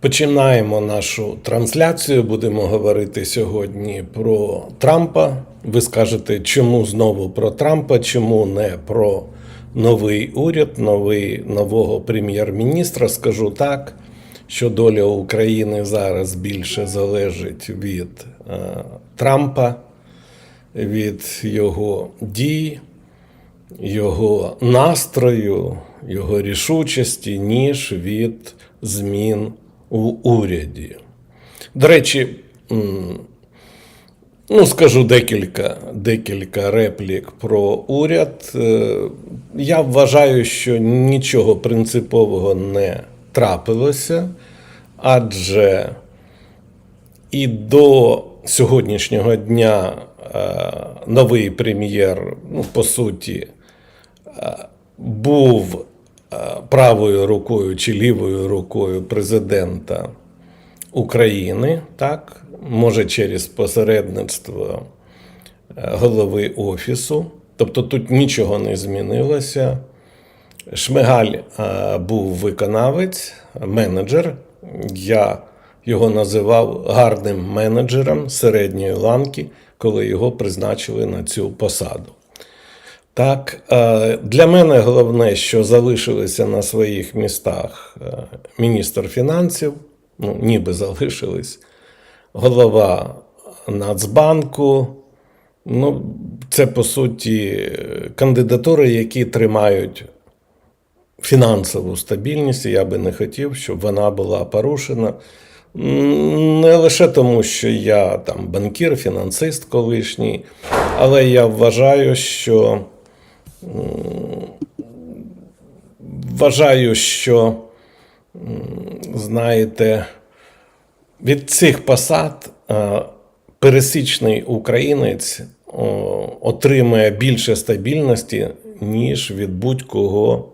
Починаємо нашу трансляцію. Будемо говорити сьогодні про Трампа. Ви скажете, чому знову про Трампа, чому не про новий уряд, новий, нового прем'єр-міністра? Скажу так, що доля України зараз більше залежить від е, Трампа, від його дій, його настрою, його рішучості, ніж від змін у уряді. До речі, ну, скажу декілька, декілька реплік про уряд. Е, Я вважаю, що нічого принципового не трапилося, адже і до сьогоднішнього дня е, новий прем'єр, ну, по суті, е, був правою рукою чи лівою рукою президента України, так, може через посередництво е, голови офісу. Тобто тут нічого не змінилося. Шмигаль е, був виконавець, менеджер. Я його називав гарним менеджером середньої ланки, коли його призначили на цю посаду. Так, е, для мене головне, що залишилися на своїх містах е, міністр фінансів, ну, ніби залишились, голова Нацбанку. Ну, це по суті кандидатури, які тримають фінансову стабільність. Я би не хотів, щоб вона була порушена. Не лише тому, що я там банкір, фінансист колишній, але я вважаю, що вважаю, що, знаєте, від цих посад е, пересічний українець о, отримує більше стабільності, ніж від будь-кого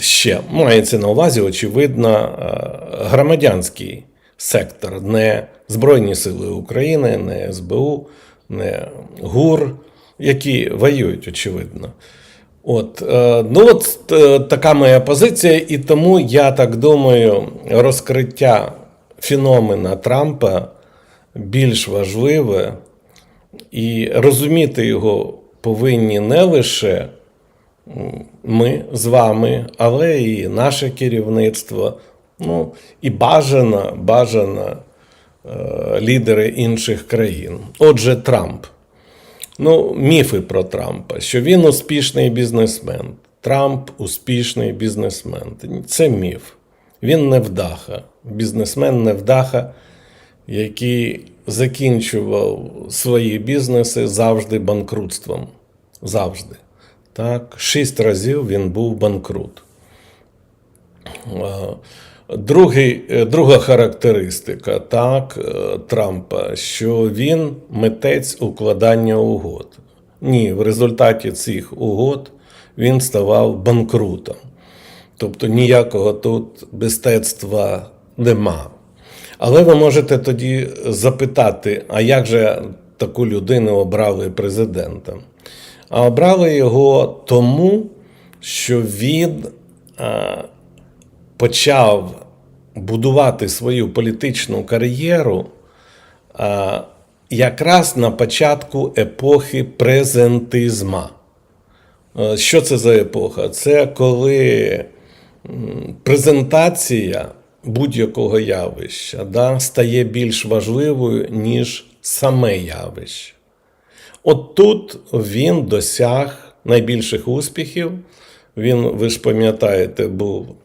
ще. Мається на увазі, очевидно, е, громадянський сектор, не Збройні Сили України, не СБУ, не ГУР, які воюють, очевидно. От, е, ну от е, така моя позиція, і тому я так думаю, розкриття феномена Трампа більш важливе, і розуміти його повинні не лише ми з вами, але і наше керівництво, ну і бажано, бажано е, лідери інших країн. Отже, Трамп. Ну, міфи про Трампа, що він успішний бізнесмен. Трамп успішний бізнесмен. Це міф. Він невдаха. Бізнесмен невдаха, який закінчував свої бізнеси завжди банкрутством. Завжди. Так, Шість разів він був банкрут. Другий, е, друга характеристика так, е, Трампа, що він митець укладання угод. Ні, в результаті цих угод він ставав банкрутом. Тобто ніякого тут мистецтва нема. Але ви можете тоді запитати, а як же таку людину обрали президентом? А обрали його тому, що він е, почав будувати свою політичну кар'єру е, якраз на початку епохи презентизма. Е, Що це за епоха? Це коли презентація будь-якого явища да, стає більш важливою, ніж саме явище. От тут він досяг найбільших успіхів. Він, ви ж пам'ятаєте, був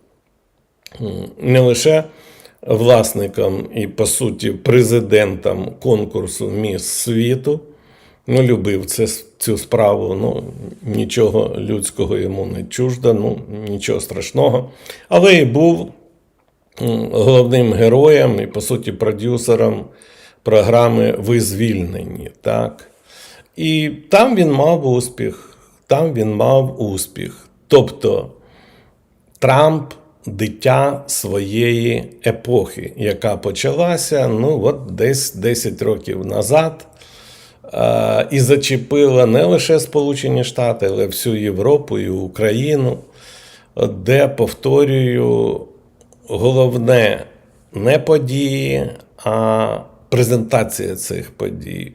не лише власником і, по суті, президентом конкурсу Міс світу. Ну, любив це, цю справу, ну, нічого людського йому не чуждо, ну, нічого страшного. Але і був головним героєм і, по суті, продюсером програми Ви звільнені. Так? І там він мав успіх. Там він мав успіх. Тобто Трамп дитя своєї епохи, яка почалася ну, от десь 10 років назад. е, І зачепила не лише Сполучені Штати, але всю Європу і Україну, де, повторюю, головне не події, а презентація цих подій,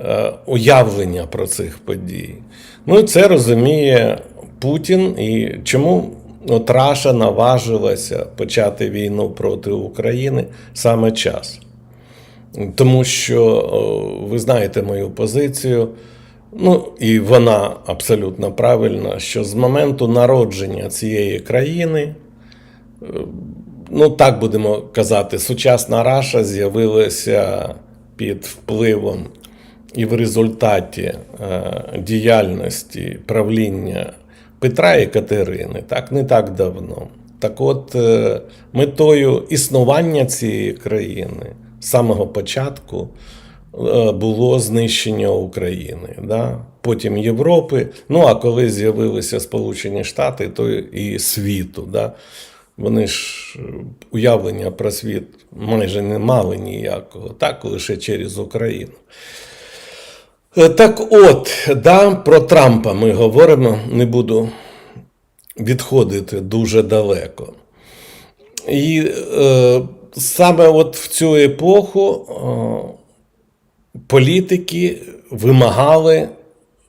е, уявлення про цих подій. Ну і це розуміє Путін. І чому от Раша наважилася почати війну проти України саме час? Тому що ви знаєте мою позицію. Ну, і вона абсолютно правильна, що з моменту народження цієї країни, е, ну так будемо казати, сучасна Раша з'явилася під впливом і в результаті е, діяльності правління Петра і Катерини, так не так давно. Так от, е, метою існування цієї країни з самого початку е, було знищення України, да? потім Європи. Ну а коли з'явилися Сполучені Штати, то і світу. Да? Вони ж е, уявлення про світ майже не мали ніякого, так лише через Україну. Е, Так от, да, про Трампа ми говоримо, не буду відходити дуже далеко. І е, саме от в цю епоху е, політики вимагали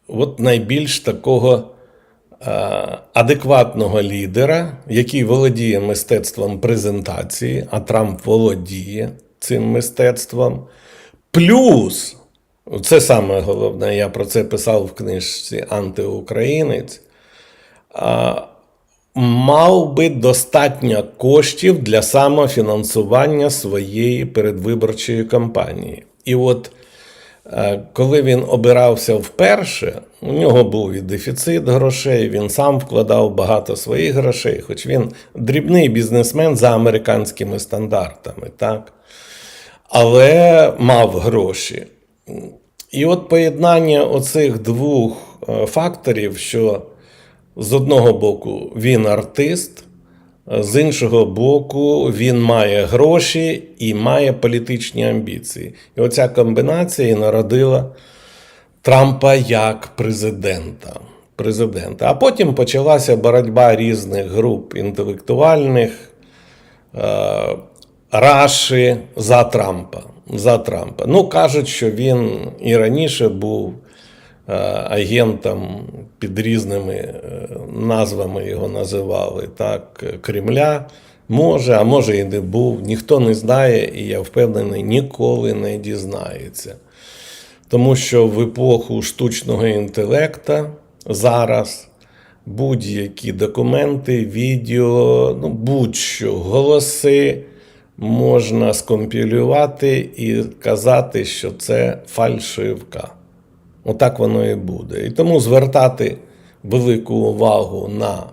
от найбільш такого е, адекватного лідера, який володіє мистецтвом презентації, а Трамп володіє цим мистецтвом. Плюс, це саме головне, я про це писав в книжці Антиукраїнець. Мав би достатньо коштів для самофінансування своєї передвиборчої кампанії. І от е, коли він обирався вперше, у нього був і дефіцит грошей, він сам вкладав багато своїх грошей, хоч він дрібний бізнесмен за американськими стандартами, так? але мав гроші. І от поєднання оцих двох е, факторів, що з одного боку він артист, з іншого боку, він має гроші і має політичні амбіції. І оця комбінація народила Трампа як президента. президента. А потім почалася боротьба різних груп інтелектуальних, е, Раші за Трампа. За Трампа. Ну, кажуть, що він і раніше був е, агентом під різними е, назвами його називали так, Кремля. Може, а може і не був. Ніхто не знає, і я впевнений, ніколи не дізнається. Тому що в епоху штучного інтелекта зараз будь-які документи, відео, ну будь-що, голоси можна скомпілювати і казати, що це фальшивка. Отак воно і буде. І тому звертати велику увагу на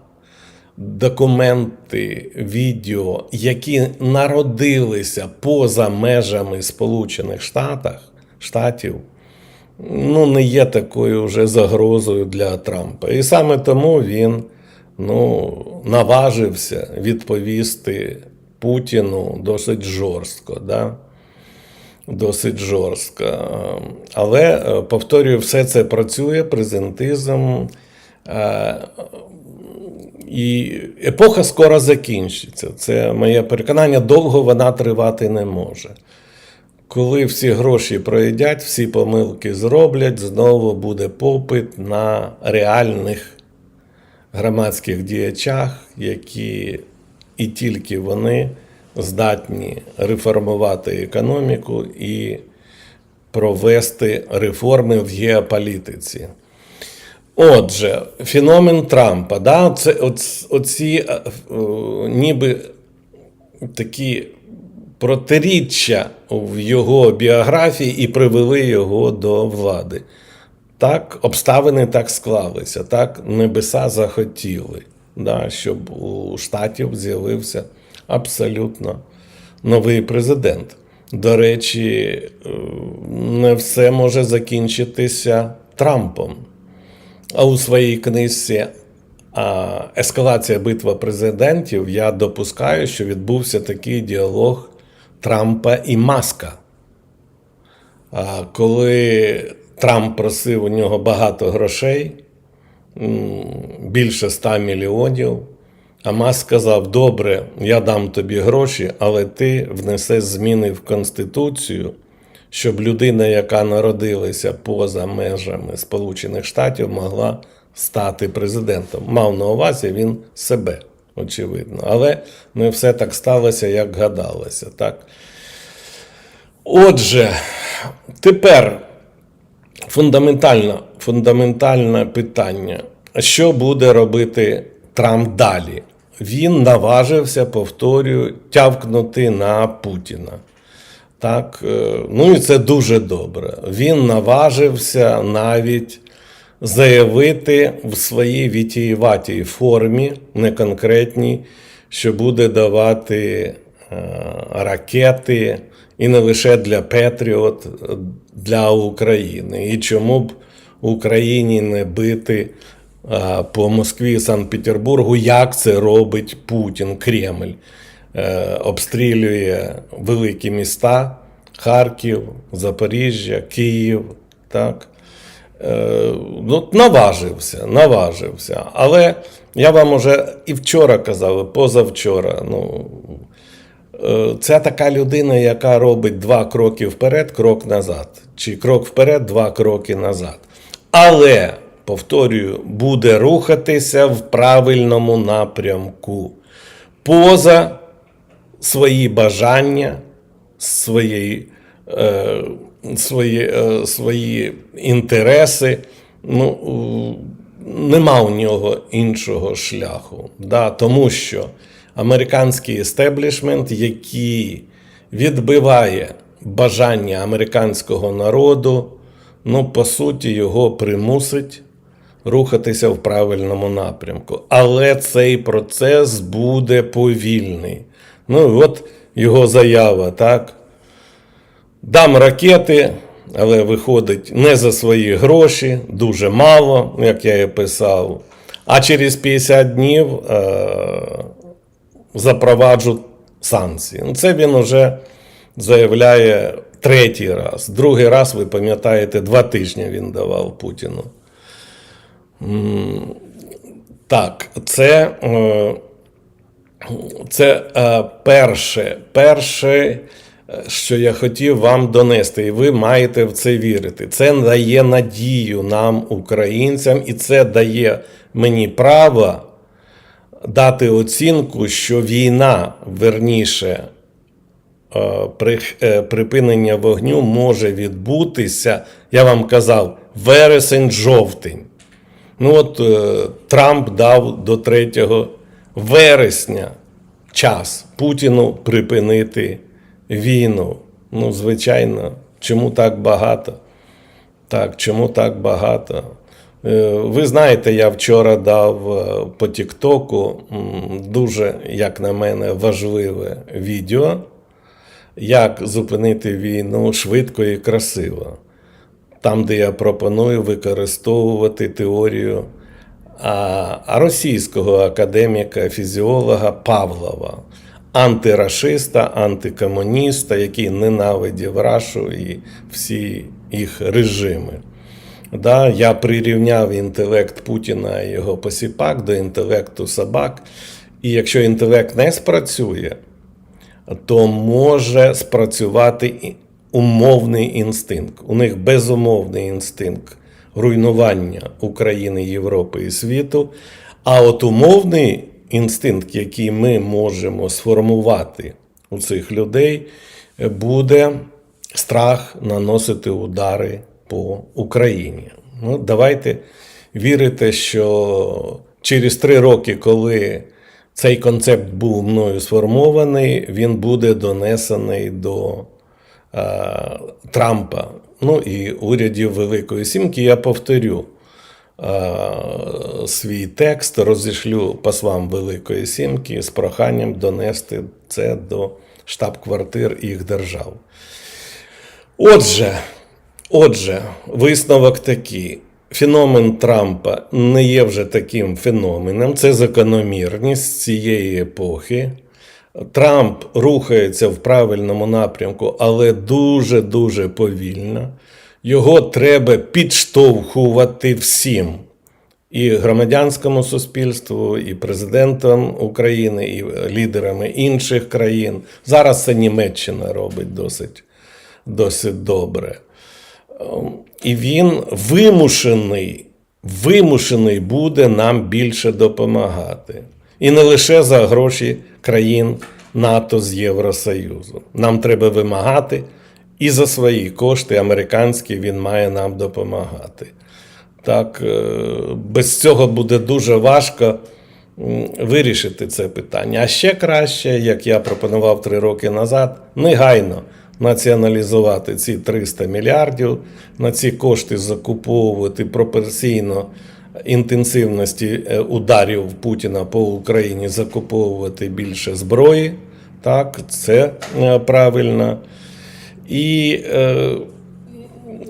документи, відео, які народилися поза межами Сполучених Штатах, Штатів, ну, не є такою вже загрозою для Трампа. І саме тому він ну, наважився відповісти Путіну досить жорстко. Да? Досить жорстко. Але, е, повторюю, все це працює, презентизм. е, І епоха скоро закінчиться. Це моє переконання, довго вона тривати не може. Коли всі гроші проїдять, всі помилки зроблять, знову буде попит на реальних громадських діячах, які і тільки вони здатні реформувати економіку і провести реформи в геополітиці. Отже, феномен Трампа, да, це оц, оці е, е, ніби такі протиріччя в його біографії і привели його до влади. Так, обставини так склалися, так небеса захотіли, да, щоб у штатів з'явився абсолютно новий президент. До речі, е, не все може закінчитися Трампом. А у своїй книжці Ескалація битва президентів я допускаю, що відбувся такий діалог Трампа і Маска. Коли Трамп просив у нього багато грошей, більше 100 мільйонів, Хамас сказав: добре, я дам тобі гроші, але ти внесеш зміни в Конституцію, щоб людина, яка народилася поза межами Сполучених Штатів, могла стати президентом. Мав на увазі він себе, очевидно. Але не все так сталося, як гадалося. Так? Отже, тепер фундаментальне, фундаментальне питання: що буде робити Трамп далі? Він наважився, повторюю, тявкнути на Путіна. Так, е, ну і це дуже добре. Він наважився навіть заявити в своїй вітієватій формі, не конкретній, що буде давати е, ракети і не лише для Петріот, для України. І чому б Україні не бити по Москві Санкт-Петербургу, як це робить Путін, Кремль. Е, обстрілює великі міста Харків, Запоріжжя, Київ. Так? Е, ну, наважився, наважився. Але я вам уже і вчора казав, і позавчора. Ну, це така людина, яка робить два кроки вперед, крок назад. Чи крок вперед, два кроки назад. Але, повторюю, буде рухатися в правильному напрямку. Поза свої бажання, свої, е, свої, е, свої інтереси. Ну, нема у нього іншого шляху. Да? Тому що американський естеблішмент, який відбиває бажання американського народу, ну, по суті, його примусить рухатися в правильному напрямку. Але цей процес буде повільний. Ну, от його заява, так? Дам ракети, але виходить не за свої гроші, дуже мало, як я і писав. А через 50 днів е- запроваджу санкції. Ну, Це він уже заявляє третій раз. Другий раз, ви пам'ятаєте, два тижні він давав Путіну. Так, це, е, це е, перше, перше, що я хотів вам донести, і ви маєте в це вірити. Це дає надію нам, українцям, і це дає мені право дати оцінку, що війна, верніше, припинення вогню може відбутися, я вам казав, вересень-жовтень. Ну от е, Трамп дав до 3 вересня час Путіну припинити війну. Ну, звичайно, чому так багато? Так, чому так багато? Е, Ви знаєте, я вчора дав е, по Тіктоку дуже, як на мене, важливе відео, як зупинити війну швидко і красиво там, де я пропоную використовувати теорію а, російського академіка, фізіолога Павлова, антирашиста, антикомуніста, який ненавидів Рашу і всі їх режими. Да, я прирівняв інтелект Путіна і його посіпак до інтелекту собак. І якщо інтелект не спрацює, то може спрацювати умовний інстинкт. У них безумовний інстинкт руйнування України, Європи і світу. А от умовний інстинкт, який ми можемо сформувати у цих людей, буде страх наносити удари по Україні. Ну, давайте вірити, що через три роки, коли цей концепт був мною сформований, він буде донесений до е, Трампа. Ну і урядів Великої Сімки. Я повторю е, свій текст, розішлю послам Великої Сімки з проханням донести це до штаб-квартир їх держав. Отже, отже, висновок такий. Феномен Трампа не є вже таким феноменом, це закономірність цієї епохи. Трамп рухається в правильному напрямку, але дуже-дуже повільно. Його треба підштовхувати всім. і громадянському суспільству, і президентам України, і лідерами інших країн. Зараз це Німеччина робить досить, досить добре. Ем, І він вимушений, вимушений буде нам більше допомагати. І не лише за гроші країн НАТО з Євросоюзу. Нам треба вимагати, і за свої кошти американські він має нам допомагати. Так, е, без цього буде дуже важко вирішити це питання. А ще краще, як я пропонував три роки назад, негайно націоналізувати ці 300 мільярдів, на ці кошти закуповувати пропорційно інтенсивності е, ударів Путіна по Україні, закуповувати більше зброї. Так, це е, правильно. І е,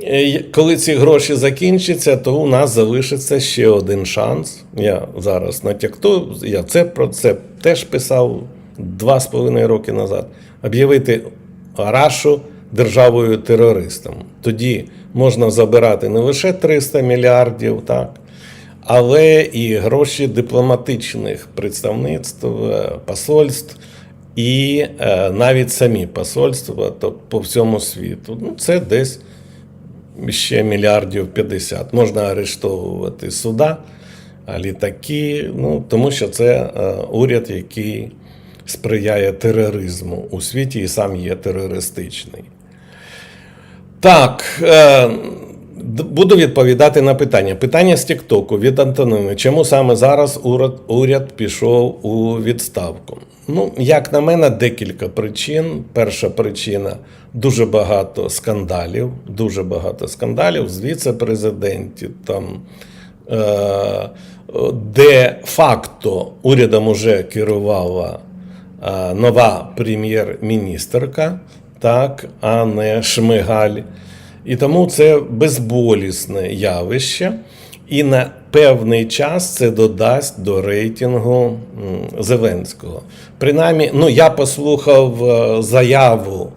Е, Коли ці гроші закінчаться, то у нас залишиться ще один шанс. Я зараз натякну, я це про це теж писав два з половиною роки назад. Об'явити Рашу державою терористом. Тоді можна забирати не лише 300 мільярдів, так, але і гроші дипломатичних представництв, е, посольств. І е, навіть самі посольства то по всьому світу. Ну, це десь ще мільярдів 50. Можна арештовувати суда, літаки, ну, тому що це е, уряд, який сприяє тероризму у світі і сам є терористичний. Так. Е, Буду відповідати на питання. Питання з Тіктоку від Антонини. Чому саме зараз уряд, уряд пішов у відставку? Ну, як на мене, декілька причин. Перша причина дуже багато скандалів, дуже багато скандалів з віце-президентів, там, е, де факто урядом уже керувала нова прем'єр-міністерка, так, а не Шмигаль. І тому це безболісне явище, і на певний час це додасть до рейтингу Зеленського. Принаймні, ну я послухав е, заяву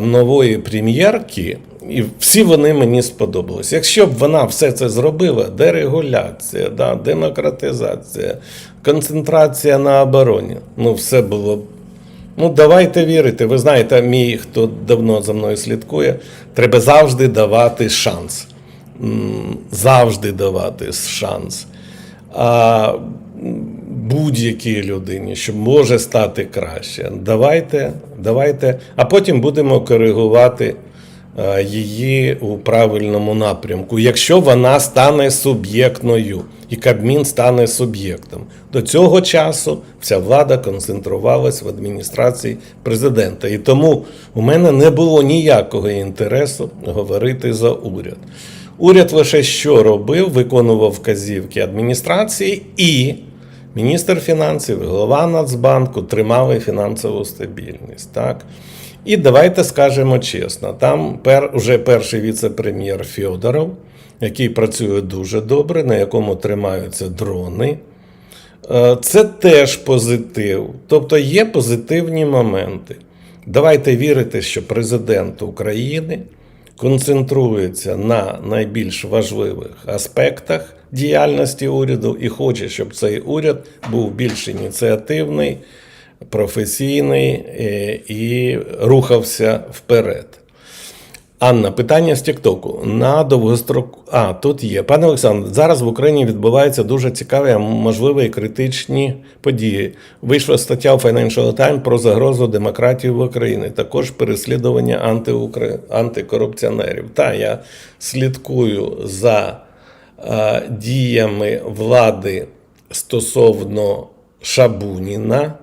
нової прем'єрки, і всі вони мені сподобались. Якщо б вона все це зробила, дерегуляція, да, демократизація, концентрація на обороні, ну все було б Ну, давайте вірити. Ви знаєте, мій, хто давно за мною слідкує, треба завжди давати шанс. Завжди давати шанс. А будь-якій людині, що може стати краще. Давайте, давайте, а потім будемо коригувати її у правильному напрямку, якщо вона стане суб'єктною і Кабмін стане суб'єктом. До цього часу вся влада концентрувалась в адміністрації президента. І тому у мене не було ніякого інтересу говорити за уряд. Уряд лише що робив, виконував вказівки адміністрації і міністр фінансів, голова Нацбанку тримали фінансову стабільність. Так? І давайте скажемо чесно: там пер, вже перший віце-прем'єр Фьодоров, який працює дуже добре, на якому тримаються дрони. Е, Це теж позитив. Тобто є позитивні моменти. Давайте вірити, що президент України концентрується на найбільш важливих аспектах діяльності уряду і хоче, щоб цей уряд був більш ініціативний, професійний е, і рухався вперед. Анна, питання з Тіктоку. На довгострок. А, тут є. Пане Олександр, зараз в Україні відбуваються дуже цікаві, а можливо, і критичні події. Вийшла стаття у Financial Times про загрозу демократії в Україні, також переслідування антиукр... антикорупціонерів. Та я слідкую за е, діями влади стосовно Шабуніна.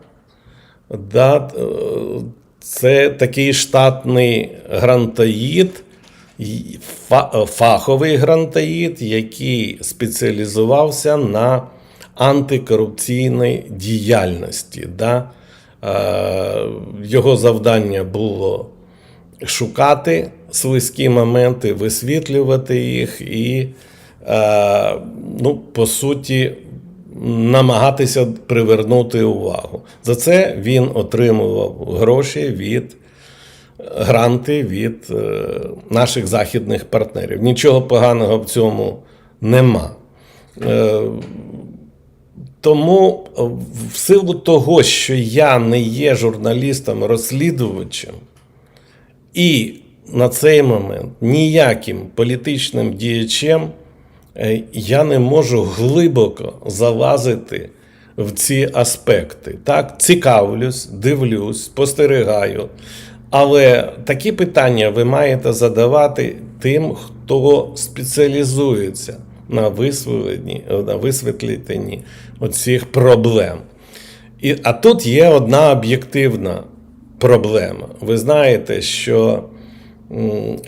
Да, е, це такий штатний грантоїд, фаховий грантоїд, який спеціалізувався на антикорупційній діяльності. Да? Е, Його завдання було шукати слизькі моменти, висвітлювати їх і, е, ну, по суті, намагатися привернути увагу. За це він отримував гроші від гранти від е, наших західних партнерів. Нічого поганого в цьому нема. Е, Тому е, в силу того, що я не є журналістом-розслідувачем, і на цей момент ніяким політичним діячем я не можу глибоко залазити в ці аспекти. Так, цікавлюсь, дивлюсь, спостерігаю. Але такі питання ви маєте задавати тим, хто спеціалізується на висвітленні, на висвітленні оцих проблем. І, а тут є одна об'єктивна проблема. Ви знаєте, що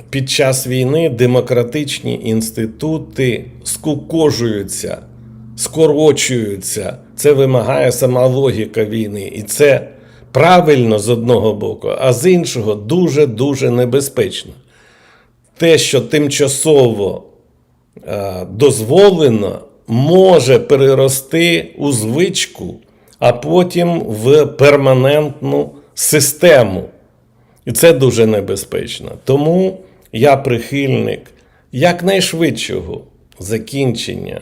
під час війни демократичні інститути скукожуються, скорочуються. Це вимагає сама логіка війни. І це правильно з одного боку, а з іншого дуже-дуже небезпечно. Те, що тимчасово е, дозволено, може перерости у звичку, а потім в перманентну систему. І це дуже небезпечно. Тому я прихильник якнайшвидшого закінчення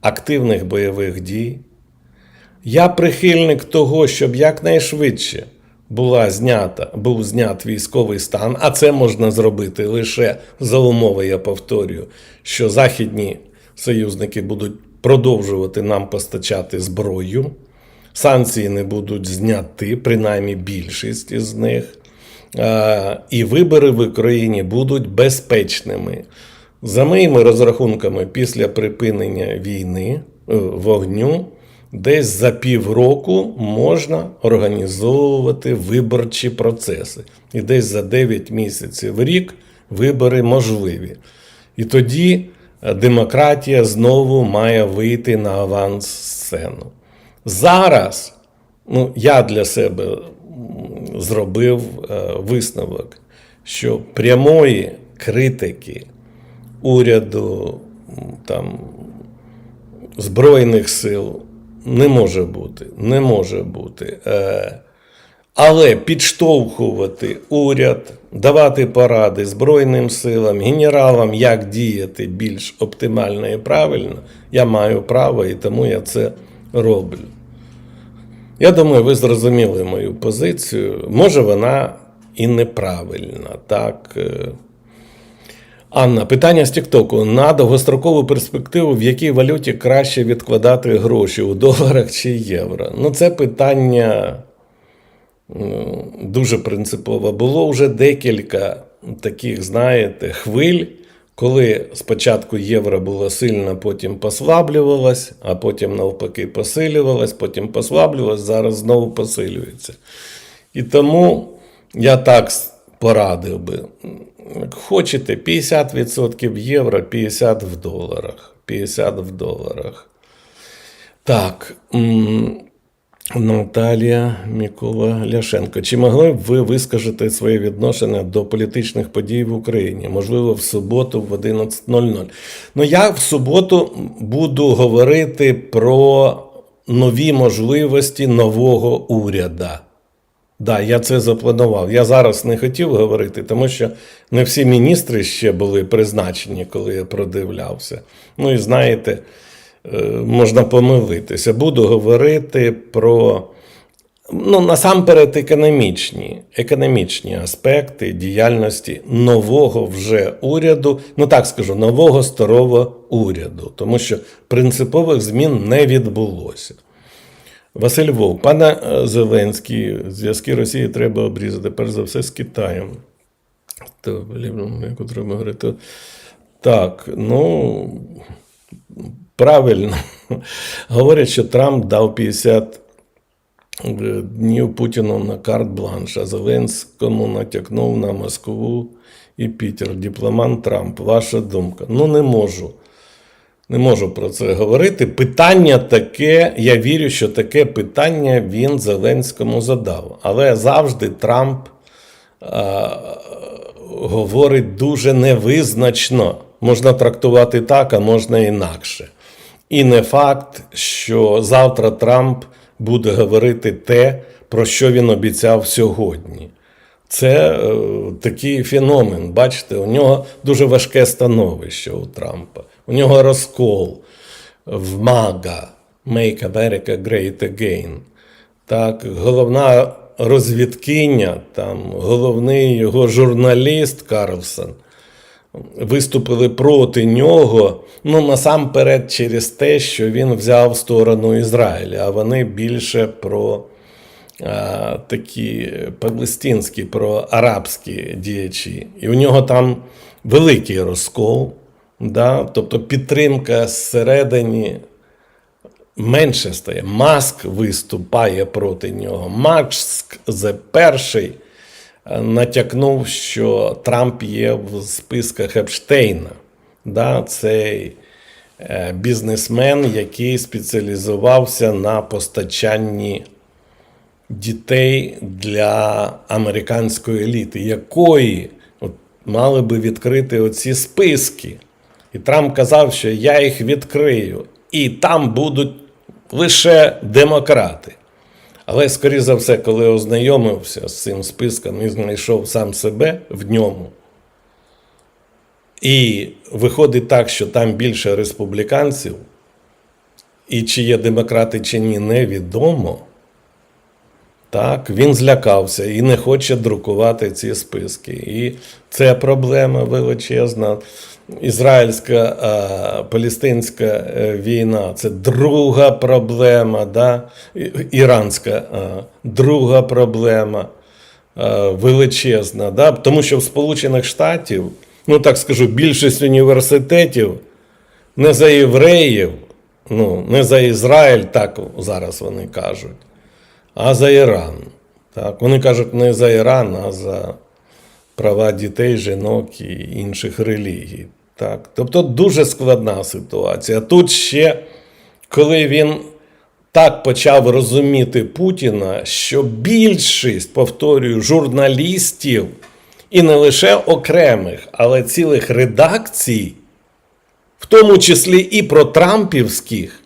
активних бойових дій. Я прихильник того, щоб якнайшвидше була знята, був знят військовий стан, а це можна зробити лише за умови, я повторюю, що західні союзники будуть продовжувати нам постачати зброю, санкції не будуть зняті, принаймні більшість із них, і вибори в Україні будуть безпечними. За моїми розрахунками, після припинення війни, е, вогню, десь за півроку можна організовувати виборчі процеси. І десь за 9 місяців рік вибори можливі. І тоді е, демократія знову має вийти на аванс сцену. Зараз ну, я для себе зробив е, висновок, що прямої критики уряду там, Збройних сил не може бути. Не може бути. Е, але підштовхувати уряд, давати поради Збройним силам, генералам, як діяти більш оптимально і правильно, я маю право і тому я це роблю. Я думаю, ви зрозуміли мою позицію. Може, вона і неправильна. Так. е. Анна, питання з Тіктоку. На довгострокову перспективу, в якій валюті краще відкладати гроші у доларах чи євро? Ну, це питання дуже принципове. Було вже декілька таких, знаєте, хвиль, коли спочатку євро було сильно, потім послаблювалось, а потім навпаки посилювалось, потім послаблювалось, зараз знову посилюється. І тому я так порадив би. Хочете 50% євро, 50% в доларах. 50 в доларах. Так. Наталія Микола Ляшенко. Чи могли б ви вискажете своє відношення до політичних подій в Україні? Можливо, в суботу в 11.00. Ну, я в суботу буду говорити про нові можливості нового уряду. Да, я це запланував. Я зараз не хотів говорити, тому що не всі міністри ще були призначені, коли я продивлявся. Ну і знаєте, можна помилитися. Буду говорити про ну, насамперед економічні, економічні аспекти діяльності нового вже уряду, ну так скажу, нового старого уряду, тому що принципових змін не відбулося. Василь Вовк, пане е, Зеленський, зв'язки Росії треба обрізати, перш за все, з Китаєм. То, блін, яку треба говорити. Так, ну правильно. Говорять, що Трамп дав 50 днів Путіну на карт-бланш, а Зеленському натякнув на Москву і Пітер. Дипломант Трамп. Ваша думка? Ну, не можу. Не можу про це говорити. Питання таке, я вірю, що таке питання він Зеленському задав. Але завжди Трамп а, говорить дуже невизначно. Можна трактувати так, а можна інакше. І не факт, що завтра Трамп буде говорити те, про що він обіцяв сьогодні. Це е, такий феномен. Бачите, у нього дуже важке становище у Трампа. У нього розкол. в МАГА Make America Great Again. Так, головна розвідкиня, там, головний його журналіст Карлсон виступили проти нього. Ну, насамперед, через те, що він взяв сторону Ізраїля, а вони більше про а, такі палестинські, про арабські діячі. І у нього там великий розкол, да? тобто підтримка зсередині менше стає. Маск виступає проти нього. Маск за перший натякнув, що Трамп є в списках Епштейна. Да, цей е, бізнесмен, який спеціалізувався на постачанні дітей для американської еліти, якої от, мали би відкрити оці списки. І Трамп казав, що я їх відкрию, і там будуть лише демократи. Але, скоріше за все, коли ознайомився з цим списком і знайшов сам себе в ньому, і виходить так, що там більше республіканців, і чи є демократи, чи ні, невідомо. Так, він злякався і не хоче друкувати ці списки. І це проблема величезна. Ізраїльська а, палестинська е, війна це друга проблема, да? Іранська друга проблема величезна. Да? Тому що в Сполучених Штатів, ну так скажу, більшість університетів не за євреїв, ну, не за Ізраїль, так зараз вони кажуть а за Іран. Так, вони кажуть не за Іран, а за права дітей, жінок і інших релігій. Так. Тобто дуже складна ситуація. Тут ще, коли він так почав розуміти Путіна, що більшість, повторюю, журналістів, і не лише окремих, але цілих редакцій, в тому числі і про Трампівських,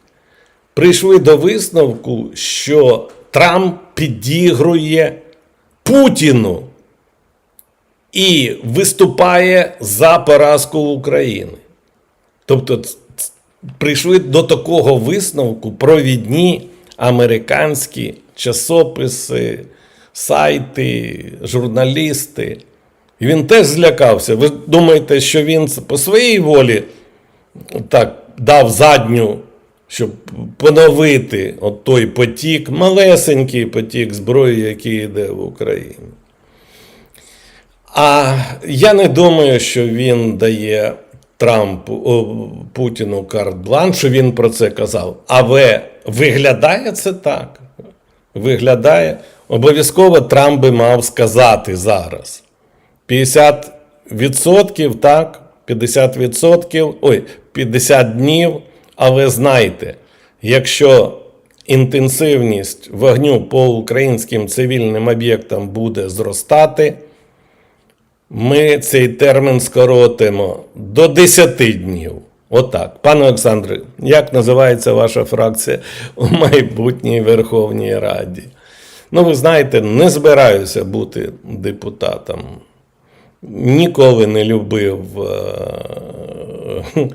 прийшли до висновку, що Трамп підігрує Путіну і виступає за поразку України. Тобто прийшли до такого висновку провідні американські часописи, сайти, журналісти. І він теж злякався. Ви думаєте, що він по своїй волі так дав задню, щоб поновити от той потік, малесенький потік зброї, який йде в Україну. А я не думаю, що він дає Трампу о, Путіну карт-бланш, що він про це казав. Але виглядає це так. Виглядає. Обов'язково Трамп би мав сказати зараз. 50% так, 50%, ой, 50 днів. Але знайте, якщо інтенсивність вогню по українським цивільним об'єктам буде зростати, ми цей термін скоротимо до 10 днів. Отак. Пане Олександре, як називається ваша фракція у майбутній Верховній Раді? Ну, ви знаєте, не збираюся бути депутатом. Ніколи не любив е,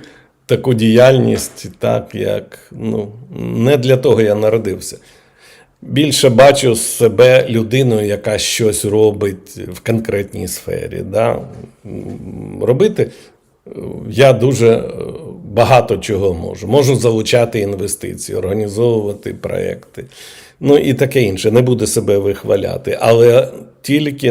таку діяльність, так як ну, не для того я народився. Більше бачу себе людиною, яка щось робить в конкретній сфері. Да? Робити я дуже багато чого можу. Можу залучати інвестиції, організовувати проекти. Ну і таке інше. Не буду себе вихваляти, але тільки